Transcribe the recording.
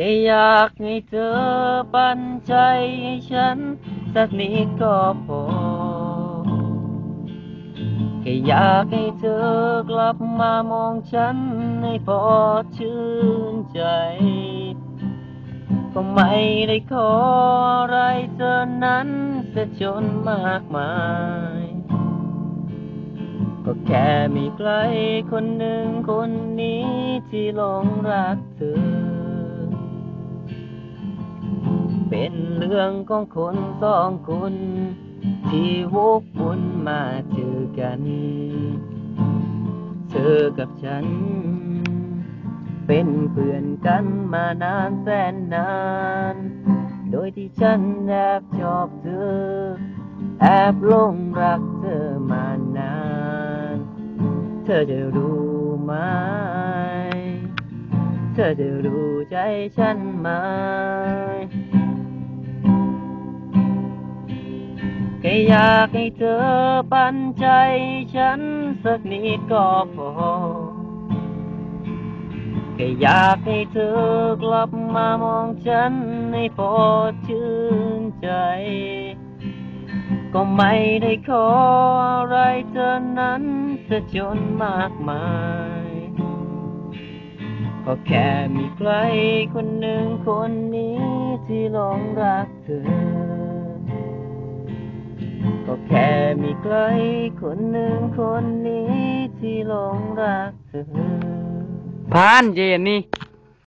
แค่อยากให้เธอปันใจให้ฉัน สักนิดก็พอ แค่อยากให้เธอกลับมามองฉันให้พอชื่นใจ ก็ไม่ได้ขออะไรเธอนั้นเสียจนมากมาย ก็แค่มีใครคนหนึ่งคนนี้ที่หลงรักเธอ เป็นเรื่องของคนสองคน ที่วกวนมาเจอกัน เธอกับฉัน เป็นเพื่อนกันมานานแสนนาน โดยที่ฉันแอบชอบเธอ แอบลงรักเธอมานาน เธอจะรู้ไหมเธอจะรู้ใจฉันไหม แค่อยากให้เธอปันใจฉันสักนิดก็พอ แค่อยากให้เธอกลับมามองฉันให้พอชื่นใจ ก็ไม่ได้ขออะไรเธอนั้นเสียจนมากมายก็แค่มีใครคนหนึ่งคนนี้ที่หลงรักเธอ ก็แค่มีใครคนหนึ่งคนนี้ที่หลงรักเธอ ผ่านเจนนี่